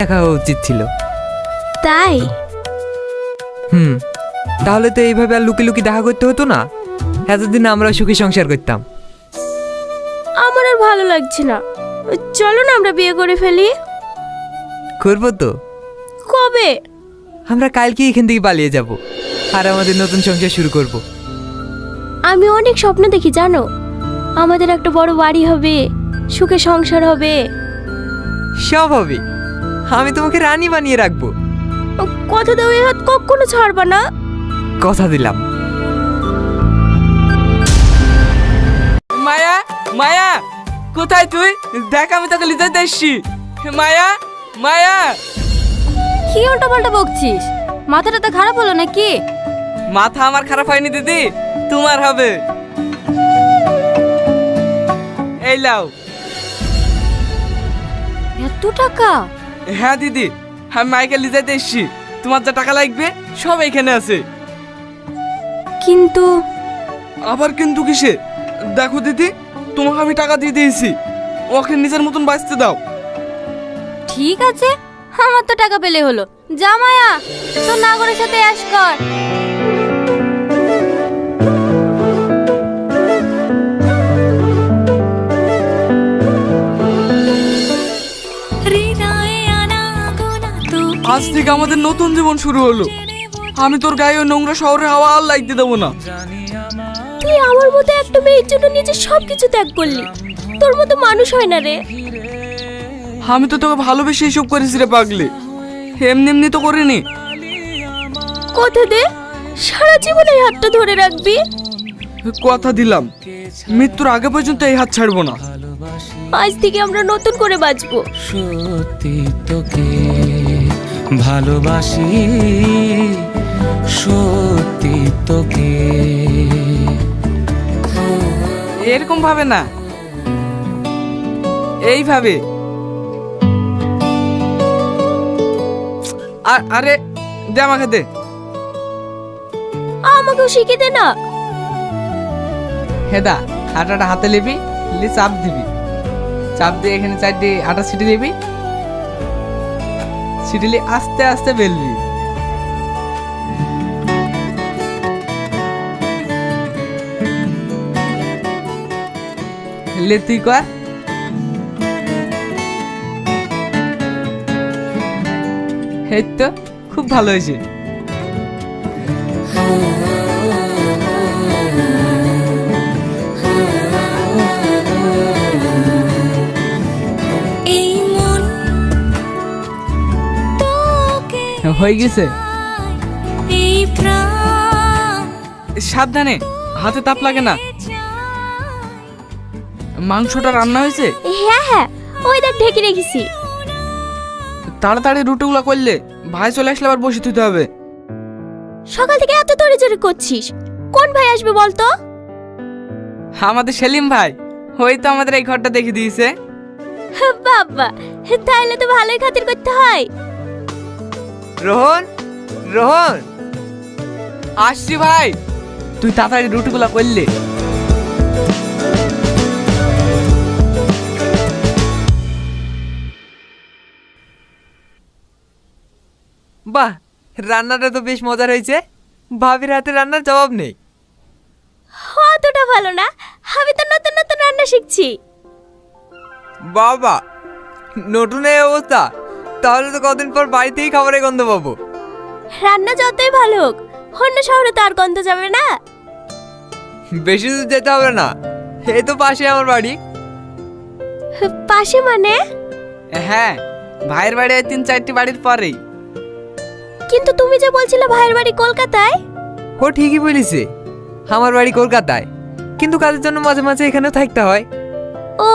দেখা হওয়া উচিত ছিল। তাই? হুম তাহলে তো এইভাবে আর লুকি লুকি দেখা করতে হতো না। এতদিন আমরা সুখী সংসার করতাম। আমার আর ভালো লাগছে না। চলো না আমরা বিয়ে করে ফেলি। করব তো। কবে? আমরা কালকে এখান থেকে পালিয়ে যাব। আর আমাদের নতুন সংসার শুরু করব। আমি অনেক স্বপ্ন দেখি জানো? আমাদের একটা বড় বাড়ি হবে সুখে সংসার হবে। সব হবে। আমি তোমাকে রানী বানিয়ে রাখব। কথা দাও এ হাত কখনো ছাড়বা না। কথা দিলাম। মায়া মায়া কোথায় তুই? দেখ আমি তোকে লিজাতে এসছি। মায়া মায়া। কি উল্টো পাল্টা বকছিস? মাথাটা তো খারাপ হলো নাকি? মাথা আমার খারাপ হয়নি দিদি। তোমার হবে। এই লাও এত টাকা? হ্যাঁ দিদি। আমি মাইকে লিজাইতে এসছি। তোমার যা টাকা লাগবে সব এখানে আছে। কিন্তু আবার কিন্তু কিসে? দেখো দিদি তোমাকে আমি টাকা দিয়ে দিয়েছি। ওকে নিজের মতন বাঁচতে দাও। ঠিক আছে আমার তো টাকা পেলে হলো। জামায়া তোর নাগরের সাথে অ্যাশ কর। আজ থেকে আমাদের নতুন জীবন শুরু হলো। আমি তোর গায়ে ওই নোংরা শহরে হাওয়া আর লাগতে দেবো না। তুই আমার মতো একটা মেয়ের জন্য নিজের সবকিছু ত্যাগ করলি। তোর মতো মানুষ হয় না রে। আমি তো তোকে ভালোবেসে এসব করেছি রে পাগলি। এমনি এমনি তো করিনি। কথা দে সারা জীবন এই হাতটা ধরে রাখবি। কথা দিলাম। মৃত্যুর আগে পর্যন্ত এই হাত ছাড়বো না। আজ থেকে আমরা নতুন করে বাঁচবো। সত্যি তোকে। ভালোবাসি সত্যি তোকে। এরকম ভাবে না। এইভাবে। আরে দে আমাকে দে। আমাকেও শিখে দে না। হেদা আটাটা হাতে নিবি লি চাপ দিবি। চাপ দিয়ে এখানে চারটি আটা ছিটি দিবি ছিটিলি আস্তে আস্তে বেলবি। লে তুই কর। তো খুব ভালো হয়েছে। হয়ে গেছে। সাবধানে হাতে তাপ লাগে না। মাংসটা রান্না হয়েছে? হ্যাঁ হ্যাঁ ওই দেখ ঢেকে রেখেছি। তাড়াতাড়ি রুটিগুলো করলে ভাই চলে আসলে আবার বসে দিতে হবে। সকাল থেকে এত তড়ি জড়ি করছিস? কোন ভাই আসবে বলতো? আমাদের সেলিম ভাই ওই তো আমাদের এই ঘরটা দেখে দিয়েছে। বাবা তাহলে তো ভালোই খাতির করতে হয়। রোহন রোহন। আসছি ভাই। তুই তাড়াতাড়ি রুটিগুলো করলে। বাহ রান্নাটা তো বেশ মজার হয়েছে। ভাবির হাতে রান্নার জবাব নেই। অতটা ভালো না। আমি তো নতুন নতুন রান্না শিখছি। বাবা নতুন এই অবস্থা। তাহলে তো কদিন পর বাড়িতেই খাবারের গন্ধ পাবো। রান্না যতই ভালো হোক অন্য শহরে তো আর গন্ধ যাবে না। বেশি দূর যেতে হবে না। এই তো পাশে আমার বাড়ি। পাশে মানে? হ্যাঁ ভাইয়ের বাড়ি ওই তিন চারটি বাড়ির পরেই। কিন্তু তুমি যে বলছিলে ভাইয়ের বাড়ি কলকাতায়? ও ঠিকই বলিছে আমার বাড়ি কলকাতায়। কিন্তু কাজের জন্য মাঝে মাঝে এখানেও থাকতে হয়। ও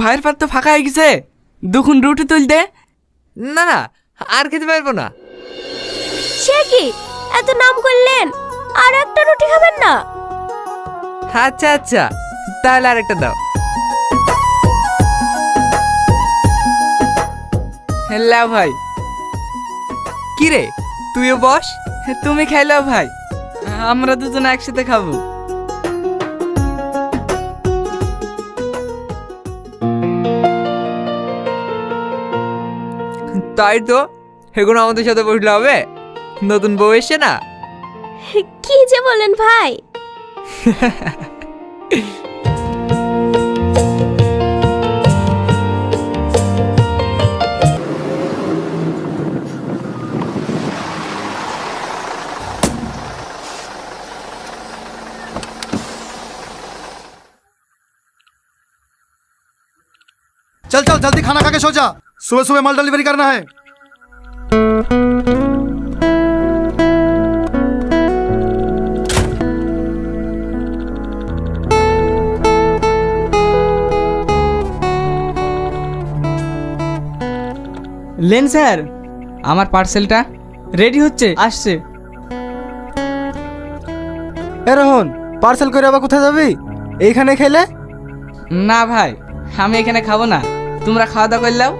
ভাইয়ের পাত তো ফাঁকা হয়ে গেছে। দুখন রুটি তুলতে না না আর খেতে পারব না। সে কি? এত নাম করলেন? আর একটা রুটি খাবেন না? আচ্ছা আচ্ছা তাহলে আরেকটা দাও। হ্যালো ভাই। কি রে তুইও বস? তুমি খাইলো ভাই। আমরা দুজন একসাথে খাব। তাই তো? এগুলো আমাদের সাথে বসলে হবে? নতুন বউ এসছে না? কি যে বলেন ভাই? চল চল জলদি খানা খাকে সোজা। सुबह सुबह माल डिलीवरी करना है লেন স্যার আমার পার্সেলটা রেডি হচ্ছে আসছে এ রোহন পার্সেল করে আবার কোথায় যাবি এইখানে খেলে না ভাই আমি এখানে খাবো না তোমরা খাওয়া দাওয়া করলেও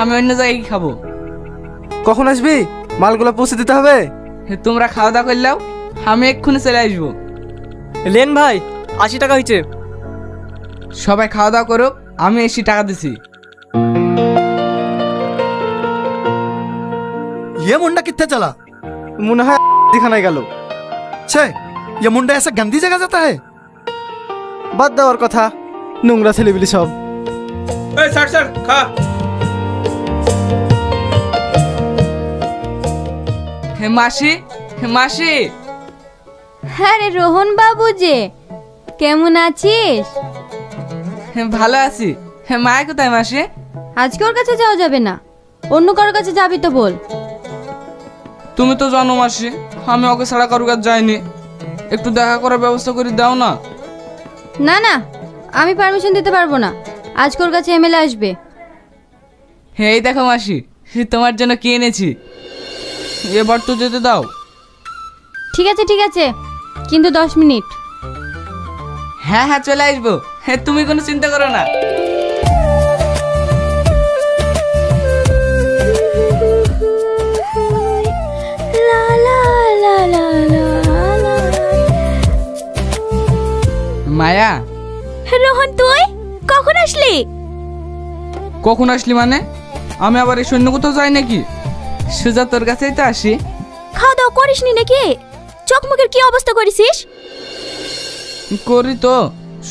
আমি অন্য জায়গায় খাবো কখন আসবি মালগুলো পৌঁছে দিতে হবে তোমরা খাওয়া দাওয়া করলেও আমি এক্ষুনি চলে আসবো লেন ভাই আশি টাকা হয়েছে সবাই খাওয়া দাওয়া করুক আমি এসি টাকা দিছি ये मुंडा कितने चला মনে হয় দিখানায় গেল छे ये मुंडा ऐसा गंदी जगह जाता है বাদ দেওয়ার কথা নোংরা ছেলেবিলি সব হে মাসি হে মাসি মাসি আরে রোহন বাবু যে কেমন আছিস? হে, ভালো আছি। হে মায় কোথায় মাসি? আজকে ওর কাছে যাওয়া যাবে না। অন্য কারোর কাছে যাবি তো বল। তুমি তো জানো মাসি আমি ওকে ছাড়া কারোর কাছে যাইনি। একটু দেখা করার ব্যবস্থা করে দাও না। না না আমি পারমিশন দিতে পারব না। আজকে ওর কাছে এমএলএ আসবে। এই দেখো মাসি তোমার জন্য কি এনেছি? এবার তো যেতে দাও। ঠিক আছে ঠিক আছে কিন্তু দশ মিনিট। হ্যাঁ হ্যাঁ চলে আসব। হ্যাঁ তুমি কোনো চিন্তা করো না। মায়া? রোহন তুই কখন আসলি? কখন আসলি মানে? আমি আবার এই সৈন্য কোথাও যাই নাকি? সোজা তোর কাছেই তো আসি। খাওয়া দাওয়া করিসনি নাকি? চোখ মুখের কি অবস্থা করেছিস করি তো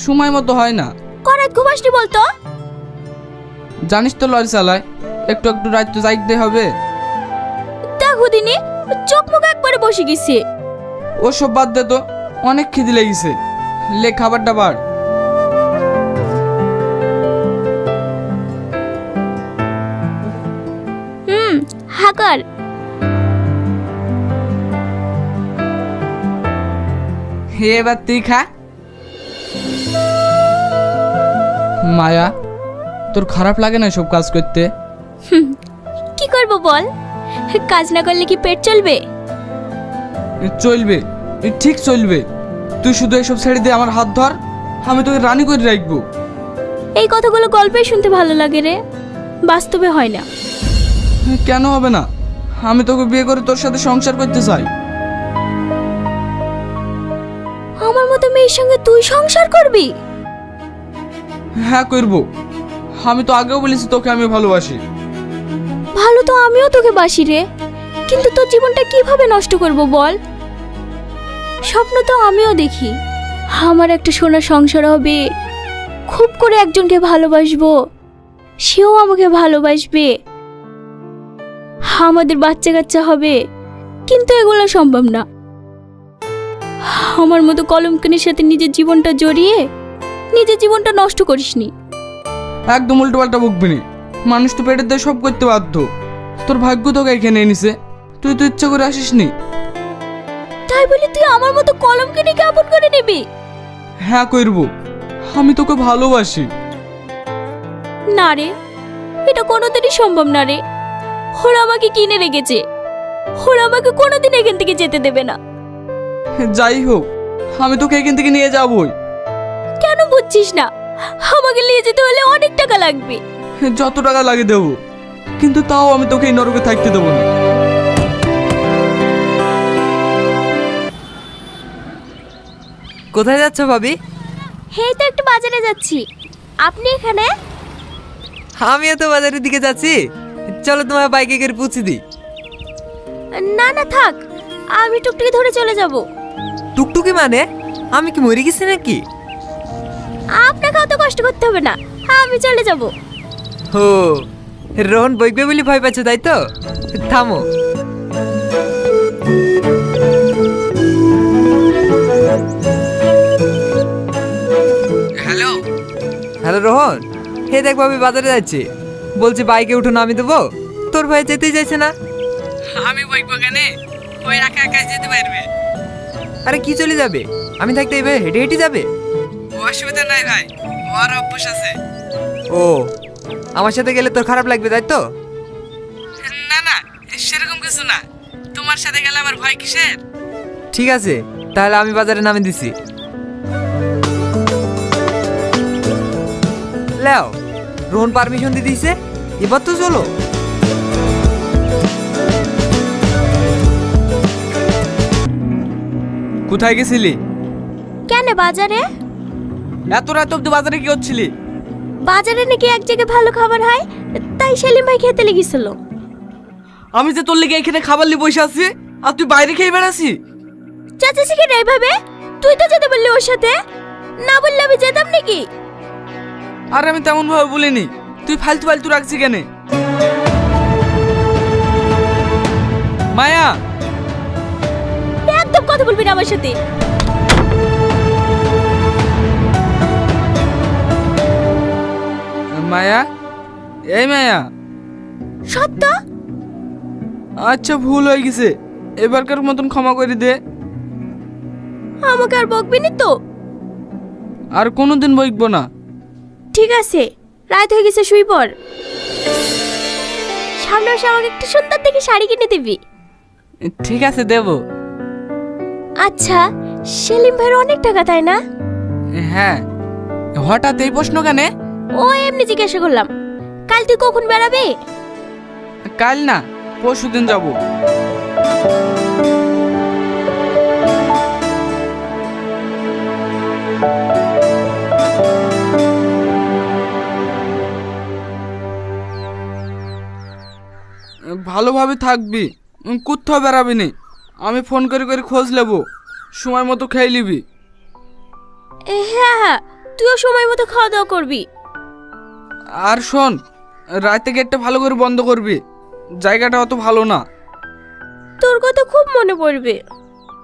সময় মতো হয় না। করাত ঘুমাসনি বলতো? জানিস তো লরি চালায় একটু একটু রাত তো যাইতে হবে। দেখো দিনি চোখ মুখ একবারে বসে গেছে। ও সব বাদ দে তো অনেক খিদে লেগেছে। লে খাবার দাবার হাকার এবার তুই খা। মায়া তোর খারাপ লাগে না সব কাজ করতে? কি করব বল? কাজ না করলে কি পেট চলবে? চলবে। ঠিক চলবে। তুই শুধু এসব ছেড়ে দিয়ে আমার হাত ধর। আমি তোকে রানী করে রাখব। এই কথাগুলো গল্পে শুনতে ভালো লাগে রে। বাস্তবে হয় না। কেন হবে না? আমি তোকে বিয়ে করে তোর সাথে সংসার করতে চাই। আমার মতো মেয়ের সঙ্গে তুই সংসার করবি? হ্যাঁ করব। আমি তো আগেও বলেছি তোকে আমি ভালোবাসি। ভালো তো আমিও তোকে বাসি রে। কিন্তু তোর জীবনটা কীভাবে নষ্ট করব বল? স্বপ্ন তো আমিও দেখি। আমার একটা সোনার সংসার হবে। খুব করে একজনকে ভালোবাসবো। সেও আমাকে ভালোবাসবে। আমাদের বাচ্চা কাচ্চা হবে। কিন্তু এগুলো সম্ভব না। আমার মতো কলমকানির সাথে নিজের জীবনটা জড়িয়ে নিজের জীবনটা নষ্ট করিসনি। একদম উল্টো পাল্টা বকবি নি মানুষ তো পেটের দিয়ে সব করতে বাধ্য। তোর ভাগ্য তোকে এখানে এনেছে। তুই তো ইচ্ছা করে আসিস নি তাই বলে তুই আমার মতো কলমকানিকে আপন করে নিবি? হ্যাঁ করব। আমি তোকে ভালোবাসি। না রে এটা কোনোদিনই সম্ভব না রে। ওরা আমাকে কিনে রেখেছে। ওরা আমাকে কোনোদিন এখান থেকে যেতে দেবে না। যাই হোক আমি তোকে এখান থেকে নিয়ে যাবই। কেন বুঝছিস না? আমাকে নিয়ে যেতে হলে অনেক টাকা লাগবে। যত টাকা লাগে দেবো কিন্তু তাও আমি তোকে এই নরকে থাকতে দেবো না। কোথায় যাচ্ছ ভাবি? হেই তো একটু বাজারে যাচ্ছি। আপনি এখানে? আমিও তো বাজারের দিকে যাচ্ছি? চলো তোমার বাইকে করে পুছে দিই। না না থাক। আমি টুকটুকি ধরে চলে যাব। টুকটুকি মানে? আমি কি মরে গেছি নাকি? আপনাকে অত কষ্ট করতে হবে না। আমি চলে যাব। হো রোহন বইবে বলে ভয় পাচ্ছে তাই তো? থামো। হ্যালো। হ্যালো রোহন। হে দেখ ভাবি বাজারে যাচ্ছে। বলছে বাইকে উঠো নামি দেবো। তোর ভাই যেতেই চাইছে না। আমি বইবো কেন? ওই একা একা যেতে পারবে। আরে কি চলে যাবে? আমি থাকতে এবার হেঁটে হেঁটে যাবে? অসুবিধা নাই ভাই ওর অভ্যাস আছে। ও আমার সাথে গেলে তোর খারাপ লাগবে তাই তো? না না সেরকম কিছু না। তোমার সাথে গেলে আমার ভয় কিসের? ঠিক আছে তাহলে আমি বাজারে নামে দিছি। লেও রোহন পারমিশন দিয়ে দিয়েছে এবার তো চলো। কোথায় গেছিলি? কেন বাজারে? এত রাত অব্দি বাজারে কি হচ্ছিলি বাজারে নাকি এক জায়গায় ভালো খাবার হয় তাই সেলিম ভাই খেতে লেগেছিল। আমি যে তোর লেগে এখানে খাবার নিয়ে বসে আছি আর তুই বাইরে খেয়ে বেড়াসি চাচা শিখে নাই ভাবে তুই তো যেতে বললি ওর সাথে? না বললে আমি যেতাম নাকি? আর আমি তেমন ভাবে বলিনি। তুই ফালতু ফালতু রাখছি কেন? মায়া! একদম কথা বলবি না আমার সাথে। মায়া? এই মায়া! সত্য? আচ্ছা ভুল হয়ে গেছে। এবারকার মতন ক্ষমা করে দে। আমাকে আর বকবি নি তো? আর কোনোদিন বইকবো না। ঠিক আছে রাত হয়ে গেছে শুই পর সামনে মাসে আমাকে একটা সুন্দর দেখে শাড়ি কিনে দিবি। ঠিক আছে দেব। আচ্ছা সেলিম ভাইয়ের অনেক টাকা তাই না? হ্যাঁ হঠাৎ এই প্রশ্ন কেন? ও এমনি জিজ্ঞাসা করলাম কাল তুই কখন বেড়াবে? কাল না পরশু দিন যাব। ভালোভাবে থাকবি উম, কোথাও বেড়াবি নি। আমি ফোন করে করে খোঁজ নেব সময় মতো খেয়ে নিবি। এ, হ্যাঁ হ্যাঁ তুইও সময় মতো খাওয়া দাওয়া করবি। আর শোন রাতে গেটটা ভালো করে বন্ধ করবি জায়গাটা অত ভালো না। তোর কথা খুব মনে পড়বে।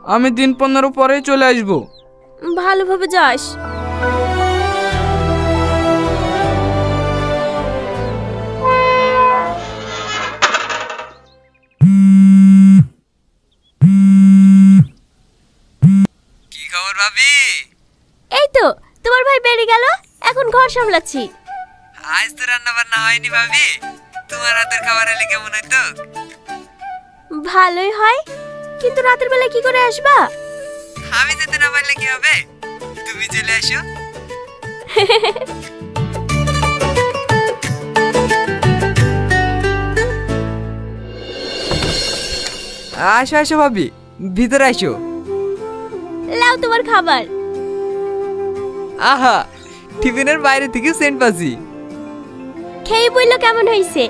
আমি দিন পনেরো পরেই চলে আসব। ভালোভাবে যাস। ঘর সামলাচ্ছি। আজ তো রান্না বান্না হয়নি ভাবি। তোমার হাতের খাবার এলে কেমন হইতো? ভালোই হয় কিন্তু রাতের বেলা কি করে আসবা? আমি যেতে না পারলে কি হবে? তুমি চলে আসো। আসো আসো ভাবি ভিতরে আসো। লাও তোমার খাবার। আহা টিফিনের বাইরে থেকে সেন্ট পাচ্ছি খেয়ে বলল কেমন হয়েছে?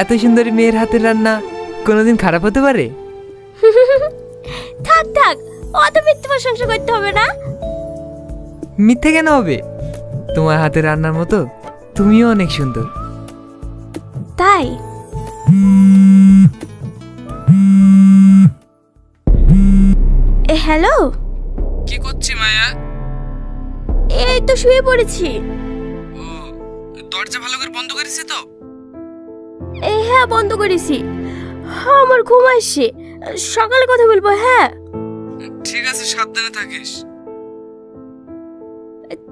এত সুন্দরী মেয়ের হাতের রান্না কোনোদিন খারাপ হতে পারে? থাক থাক অত মিথ্যে প্রশংসা করতে হবে না। মিথ্যে কেন হবে? তোমার হাতের রান্নার মতো তুমিও অনেক সুন্দর। তাই? এ হ্যালো? কি করছি মায়া? এই তো শুয়ে পড়েছি। দরজা ভালো করে বন্ধ করেছি তো? এই হ্যাঁ বন্ধ করেছি। আমার ঘুম আসছে। সকালে কথা বলব হ্যাঁ? ঠিক আছে সাবধানে থাকিস।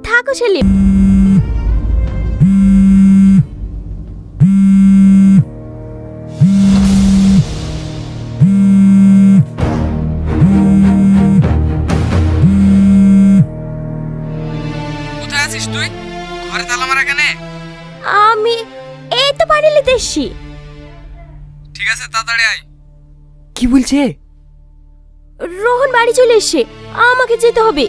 থাকো সেলিম। বলছে? রোহন বাড়ি চলে এসছে। আমাকে যেতে হবে।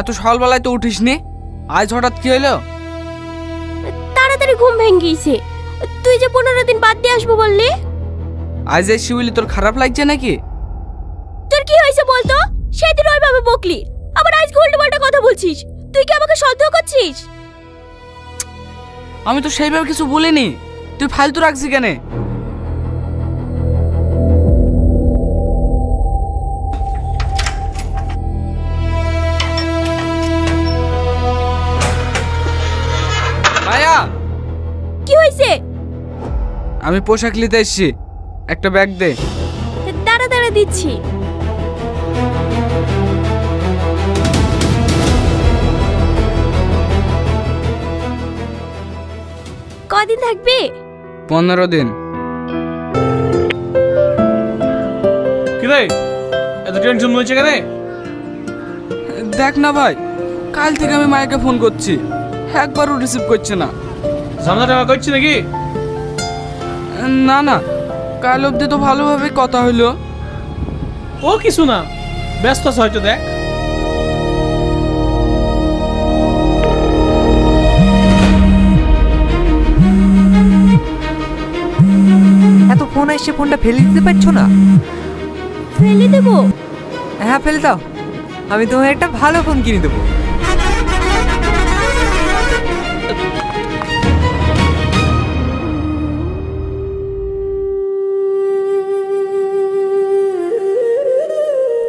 এত সকালবেলায় তো উঠিস উঠিসনি। আজ হঠাৎ কি হলো তাড়াতাড়ি ঘুম ভেঙে গিয়েছে তুই যে পনেরো দিন বাদ দিয়ে আসব বললি? আজ এই শিউলি তোর খারাপ লাগছে নাকি? তোর কি হয়েছে বলতো? সেদিন ওইভাবে বকলি। আবার আজ উল্টো পাল্টা কথা বলছিস। তুই কি আমাকে সন্দেহ করছিস? আমি তো সেইভাবে কিছু বলিনি। তুই ফালতু রাখছি কেন? মায়া কি হয়েছে আমি পোশাক নিতে এসছি। একটা ব্যাগ দে। দাঁড়া দাঁড়া দিচ্ছি। কদিন থাকবে? পনেরো দিন। কিরে এত টেনশন হয়েছে কেন? দেখ না ভাই কাল থেকে আমি মায়াকে ফোন করছি একবারও রিসিভ করছে না। ঝামেলা টাকা করছি নাকি? না না কাল অবধি তো ভালোভাবে কথা হইল ও কিছু না ব্যস্ত আছে হয়তো দেখ। ফোন আসছে ফোনটা ফেলে দিতে পারছ না? ফেলে দেবো? হ্যাঁ ফেলে দাও। আমি তোমায় একটা ভালো ফোন কিনে দেবো।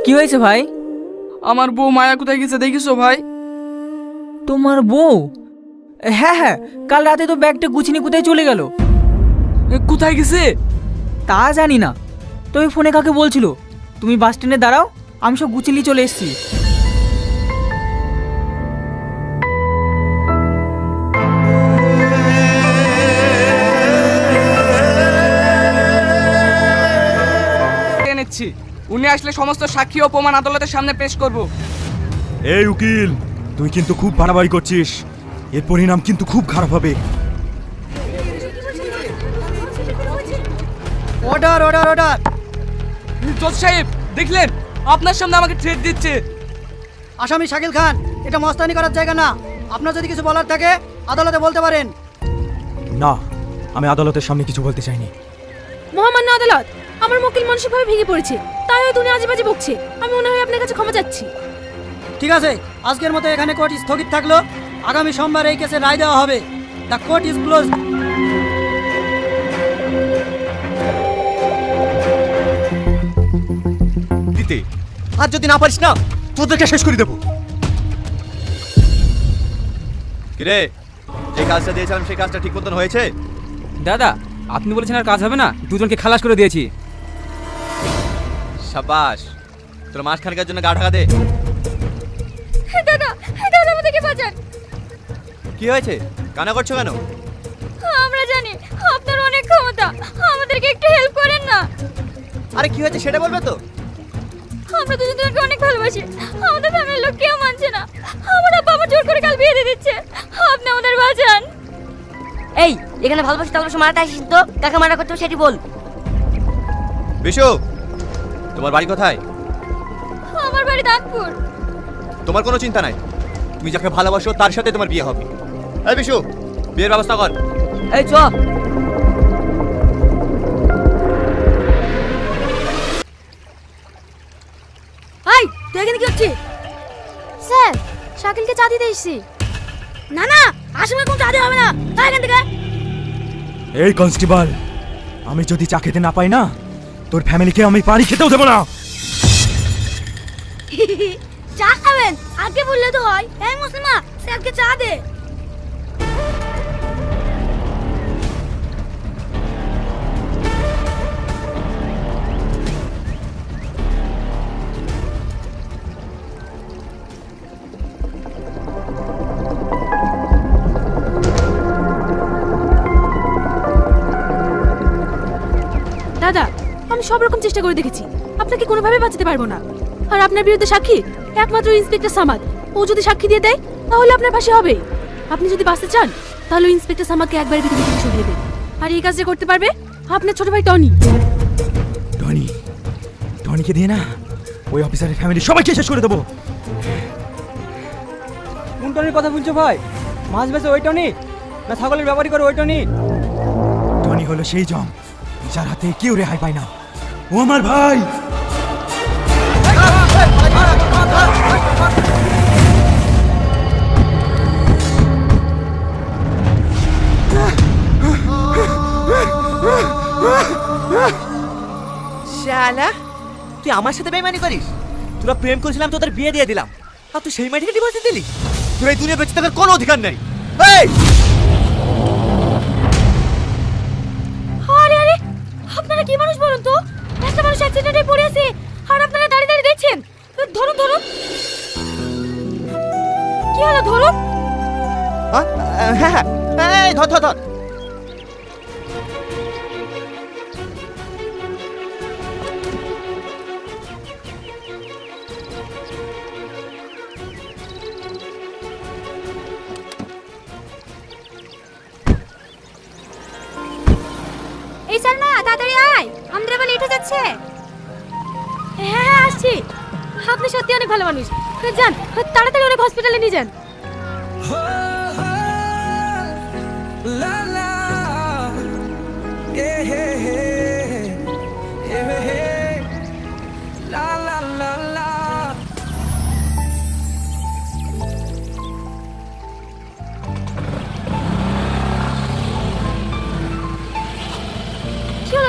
কি হয়েছে ভাই? আমার বউ মায়া কোথায় গেছে দেখিছো ভাই? তোমার বউ? হ্যাঁ হ্যাঁ কাল রাতে তো ব্যাগটা গুছিয়ে কোথায় চলে গেল? কোথায় গেছে? তা জানি না। তবে ফোনে কাকে বলছিল? তুমি বাস স্ট্যান্ডে দাঁড়াও আমি সব গুছিয়ে নিয়ে চলে এসেছি। নিচ্ছি। উনি আসলে সমস্ত সাক্ষী ও প্রমাণ আদালতের সামনে পেশ করব। এই উকিল তুই কিন্তু খুব বাড়াবাড়ি করছিস। এর পরিণাম কিন্তু খুব খারাপ হবে। অর্ডার অর্ডার অর্ডার জজ সাহেব দেখলেন? আপনার সামনে আমাকে থ্রেট দিচ্ছে। আসামি শাকিল খান এটা মস্তানি করার জায়গা না। আপনার যদি কিছু বলার থাকে আদালতে বলতে পারেন। না আমি আদালতের সামনে কিছু বলতে চাইনি। মহামান্য আদালত আমার মকিল মানসিকভাবে ভেঙে পড়েছে। তাই হয়তো উনি আজে বকছে আমি মনে হয় আপনার কাছে ক্ষমা চাচ্ছি। ঠিক আছে আজকের মতো এখানে কোর্ট স্থগিত থাকল। আগামী সোমবার এই কেসে রায় দেওয়া হবে। দ্য কোর্ট ইজ ক্লোজ দিতে আর যদি না পারিস না তোদেরকে শেষ করে দেবো। কিরে যে কাজটা দিয়েছিলাম সেই কাজটা ঠিক মতন হয়েছে? দাদা আপনি বলেছেন আর কাজ হবে না দুজনকে খালাস করে দিয়েছি। সাবাস তোর মাসখানেকের জন্য গা ঢাকা দে। দাদা দাদা আমাদেরকে বাঁচান। কি হয়েছে? কানা করছ কেন? আমরা জানি আপনার অনেক ক্ষমতা আমাদেরকে একটু হেল্প করেন না। আরে কি হয়েছে সেটা বলবে তো? আমরা দুজন দুজনকে অনেক ভালোবাসি। আমাদের ফ্যামিলির লোক কেউ মানছে না। আমার আব্বা আমার জোর করে কাল বিয়ে দিয়ে দিচ্ছে। আপনি আমাদের বাঁচান। এই এখানে ভালোবাসি ভালোবাসি মারাতে আসিস তো? কাকে মারা করতে সেটি বল। বিশু তোমার বাড়ি কোথায়? আমার বাড়ি দাঁতপুর। তোমার কোনো চিন্তা নাই। তুমি যাকে ভালোবাসো তার সাথে তোমার বিয়ে হবে। এই বিশু বিয়ের ব্যবস্থা কর। এই চ। শাকিলকে চা দিতে এসেছি। না না আসামে কোন চা দেওয়া হবে না। তাই এখান থেকে। এই কনস্টেবল আমি যদি চা খেতে না পাই না তোর ফ্যামিলিকে আমি পানি খেতেও দেবো না। চা খাবেন? আগে বললে তো হয়। হ্যাঁ মুসলিমা স্যারকে চা দে। আমি সব রকম চেষ্টা করে দেখেছি। আপনাকে কোনোভাবে বাঁচাতে পারব না। আর আপনার বিরুদ্ধে সাক্ষী একমাত্র ইন্সপেক্টর সামাদ। ও যদি সাক্ষী দিয়ে দেয় তাহলে আপনার পাশে হবে। আপনি যদি বাঁচতে চান তাহলে ইন্সপেক্টর সামাদকে একবার পৃথিবী থেকে সরিয়ে দেন আর এই কাজটা করতে পারবে আপনার ছোট ভাই টনি। টনি টনিকে দিয়ে না ওই অফিসারের ফ্যামিলি সবাইকে শেষ করে দেবো। টনির কথা বলছো ভাই? মাছ বেচে ওই টনি? না ছাগলের ব্যাপারই করে ওই টনি? টনি হলো সেই জম যার হাতে কেউ রেহাই পায় না। ও আমার ভাই। শালা তুই আমার সাথে বেমানি করিস? তোরা প্রেম করেছিলাম তোদের বিয়ে দিয়ে দিলাম। আর তুই সেই মাটিকে ডিভোর্স দিলি? তোর এই দুনিয়া বেঁচে থাকার কোনো অধিকার নেই। এই! আরে আরে আপনারা কি মানুষ বলুন তো? মানুষ অ্যাক্সিডেন্টে পড়ে আছে আর আপনারা দাঁড়িয়ে দাঁড়িয়ে দেখছেন। ধরুন ধরুন। কি হলো, ধরুন? হ্যাঁ হ্যাঁ। ধর ধর ধর। হয়ে যাচ্ছে হ্যাঁ হ্যাঁ আসছি। আপনি সত্যি অনেক ভালো মানুষ। যান, তাড়াতাড়ি অনেক হসপিটালে নিয়ে যান। লা লা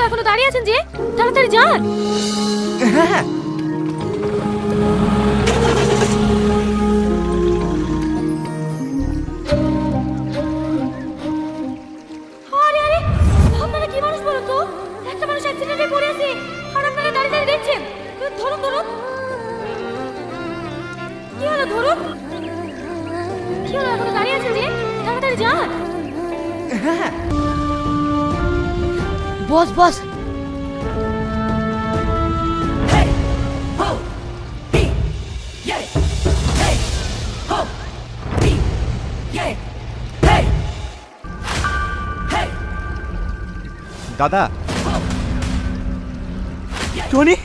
এখনও দাঁড়িয়ে আছেন যে? তাড়াতাড়ি যান। হ্যাঁ হ্যাঁ। ধরুন কি হলো ধরুন? কি হলো এখনও দাঁড়িয়ে আছেন যে? তাড়াতাড়ি যান। বস বস। দাদা। টনি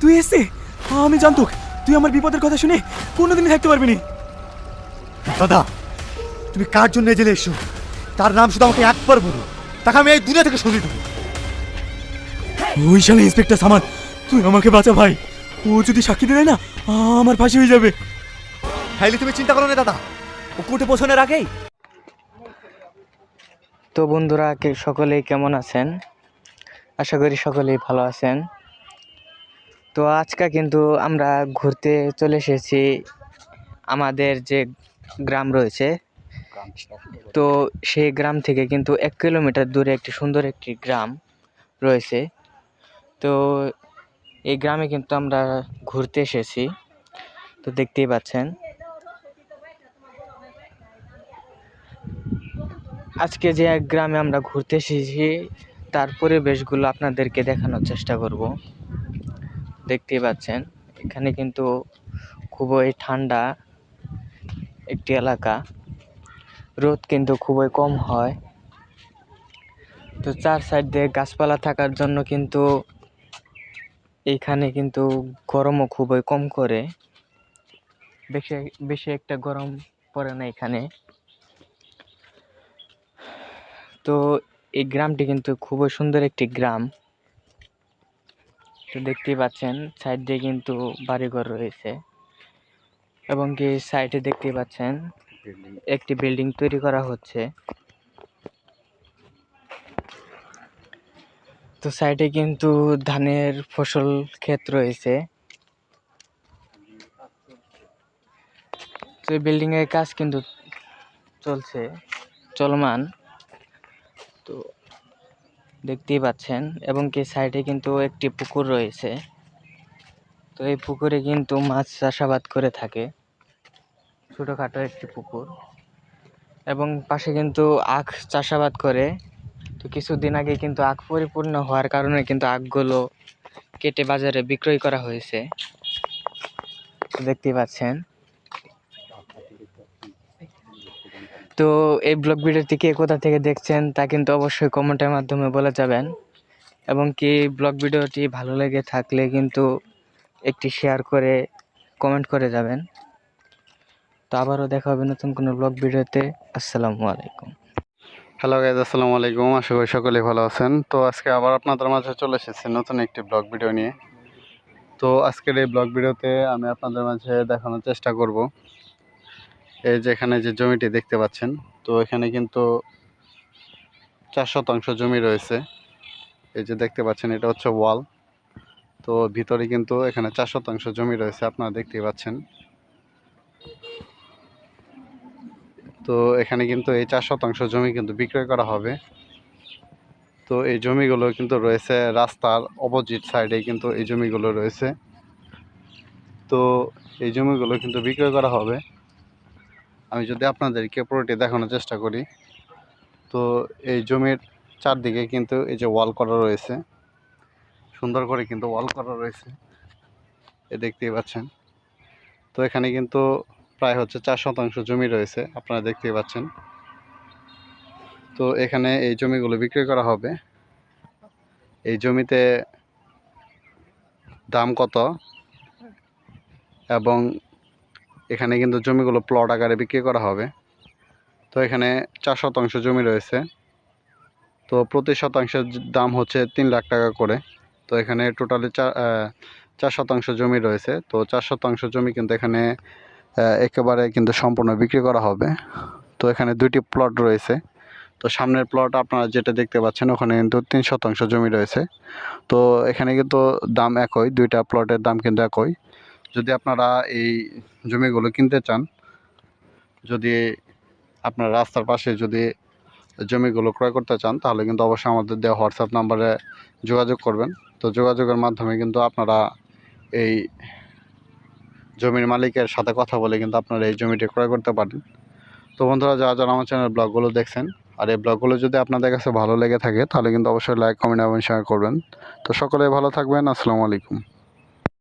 তুই এসে আমি জানতো তুই আমার বিপদের কথা শুনে কোনোদিনই থাকতে পারবি না। দাদা তুমি কার জন্য জেলে এসো তার নাম শুধু আমাকে একবার বলো। তাকে আমি এই দুনিয়া থেকে সরিয়ে দেবো। ওই শালা ইন্সপেক্টর সামান তুই আমাকে বাঁচা ভাই। ও যদি সাক্ষী দেয় না আমার ফাঁসি হয়ে যাবে। হাইলি তুমি চিন্তা করো না দাদা। ও কোর্টে পৌঁছানোর আগেই। তো বন্ধুরা কে সকলেই কেমন আছেন? আশা করি সকলেই ভালো আছেন। তো আজকে কিন্তু আমরা ঘুরতে চলে এসেছি আমাদের যে গ্রাম রয়েছে। তো সেই গ্রাম থেকে কিন্তু এক কিলোমিটার দূরে একটি সুন্দর একটি গ্রাম রয়েছে। তো এই গ্রামে কিন্তু আমরা ঘুরতে এসেছি। তো দেখতেই পাচ্ছেন। আজকে যে এক গ্রামে আমরা ঘুরতে এসেছি, তার পরিবেশগুলো আপনাদেরকে দেখানোর চেষ্টা করব। দেখতেই পাচ্ছেন, এখানে কিন্তু খুবই ঠান্ডা একটি এলাকা। রোদ কিন্তু খুবই কম হয়। তো চার সাইড দিয়ে গাছপালা থাকার জন্য কিন্তু এইখানে কিন্তু গরমও খুবই কম করে। বেশি বেশি একটা গরম পড়ে না এখানে। তো এই গ্রামটি কিন্তু খুবই সুন্দর একটি গ্রাম। তো দেখতেই পাচ্ছেন সাইড দিয়ে কিন্তু বাড়িঘর রয়েছে। এবং কি সাইডে দেখতেই পাচ্ছেন একটি বিল্ডিং তৈরি করা হচ্ছে। তো সাইডে কিন্তু ধানের ফসল ক্ষেত রয়েছে। তো বিল্ডিং এর কাজ কিন্তু চলছে, চলমান। তো দেখতেই পাচ্ছেন, এবং কি সাইডে কিন্তু একটি পুকুর রয়েছে। তো এই পুকুরে কিন্তু মাছ চাষাবাদ করে থাকে। ছোটোখাটো একটি পুকুর। এবং পাশে কিন্তু আখ চাষাবাদ করে। তো কিছুদিন আগে কিন্তু আখ পরিপূর্ণ হওয়ার কারণে কিন্তু আখগুলো কেটে বাজারে বিক্রয় করা হয়েছে। দেখতেই পাচ্ছেন। তো এই ব্লগ ভিডিওটি কে কোথা থেকে দেখছেন তা কিন্তু অবশ্যই কমেন্টের মাধ্যমে বলে যাবেন। এবং কি ব্লগ ভিডিওটি ভালো লেগে থাকলে কিন্তু একটি শেয়ার করে কমেন্ট করে যাবেন। তো আবারও দেখা হবে নতুন কোনো ব্লগ ভিডিওতে। আসসালামু আলাইকুম। হ্যালো গাইজ আসসালামু আলাইকুম। আশা করি সকলেই ভালো আছেন। তো আজকে আবার আপনাদের মাঝে চলে এসেছি নতুন একটি ব্লগ ভিডিও নিয়ে। তো আজকের এই ব্লগ ভিডিওতে আমি আপনাদের মাঝে দেখানোর চেষ্টা করব। এই যে এখানে যে জমিটি দেখতে পাচ্ছেন, তো এখানে কিন্তু চার শতাংশ জমি রয়েছে। এই যে দেখতে পাচ্ছেন, এটা হচ্ছে ওয়াল। তো ভিতরে কিন্তু এখানে চার শতাংশ জমি রয়েছে, আপনারা দেখতেই পাচ্ছেন। তো এখানে কিন্তু এই চার শতাংশ জমি কিন্তু বিক্রয় করা হবে। তো এই জমিগুলো কিন্তু রয়েছে রাস্তার অপোজিট সাইডে কিন্তু এই জমিগুলো রয়েছে। তো এই জমিগুলো কিন্তু বিক্রয় করা হবে। আমি যদি আপনাদেরকে পুরোটি দেখানোর চেষ্টা করি, তো এই জমির চারদিকে কিন্তু এই যে ওয়াল করা রয়েছে, সুন্দর করে কিন্তু ওয়াল করা রয়েছে। এ দেখতেই পাচ্ছেন। তো এখানে কিন্তু প্রায় হচ্ছে চার শতাংশ জমি রয়েছে, আপনারা দেখতেই পাচ্ছেন। তো এখানে এই জমিগুলো বিক্রি করা হবে। এই জমিতে দাম কত? এবং এখানে কিন্তু জমিগুলো প্লট আকারে বিক্রি করা হবে। তো এখানে চার শতাংশ জমি রয়েছে। তো প্রতি শতাংশের দাম হচ্ছে তিন লাখ টাকা করে। তো এখানে টোটালি চার চার শতাংশ জমি রয়েছে। তো চার শতাংশ জমি কিন্তু এখানে একেবারে কিন্তু সম্পূর্ণ বিক্রি করা হবে। তো এখানে দুইটি প্লট রয়েছে। তো সামনের প্লট আপনারা যেটা দেখতে পাচ্ছেন, ওখানে কিন্তু তিন শতাংশ জমি রয়েছে। তো এখানে কিন্তু দাম একই, দুইটা প্লটের দাম কিন্তু একই। যদি আপনারা এই জমিগুলো কিনতে চান, যদি আপনার রাস্তার পাশে যদি জমিগুলো ক্রয় করতে চান, তাহলে কিন্তু অবশ্যই আমাদের দেওয়া হোয়াটসঅ্যাপ নাম্বারে যোগাযোগ করবেন। তো যোগাযোগের মাধ্যমে কিন্তু আপনারা এই জমির মালিকের সাথে কথা বলে কিন্তু আপনারা এই জমিটি ক্রয় করতে পারেন। তো বন্ধুরা, যারা যারা আমার চ্যানেল ব্লগগুলো দেখছেন, আর এই ব্লগগুলো যদি আপনাদের কাছে ভালো লেগে থাকে, তাহলে কিন্তু অবশ্যই লাইক কমেন্ট এবং শেয়ার করবেন। তো সকলে ভালো থাকবেন, আসসালামু আলাইকুম।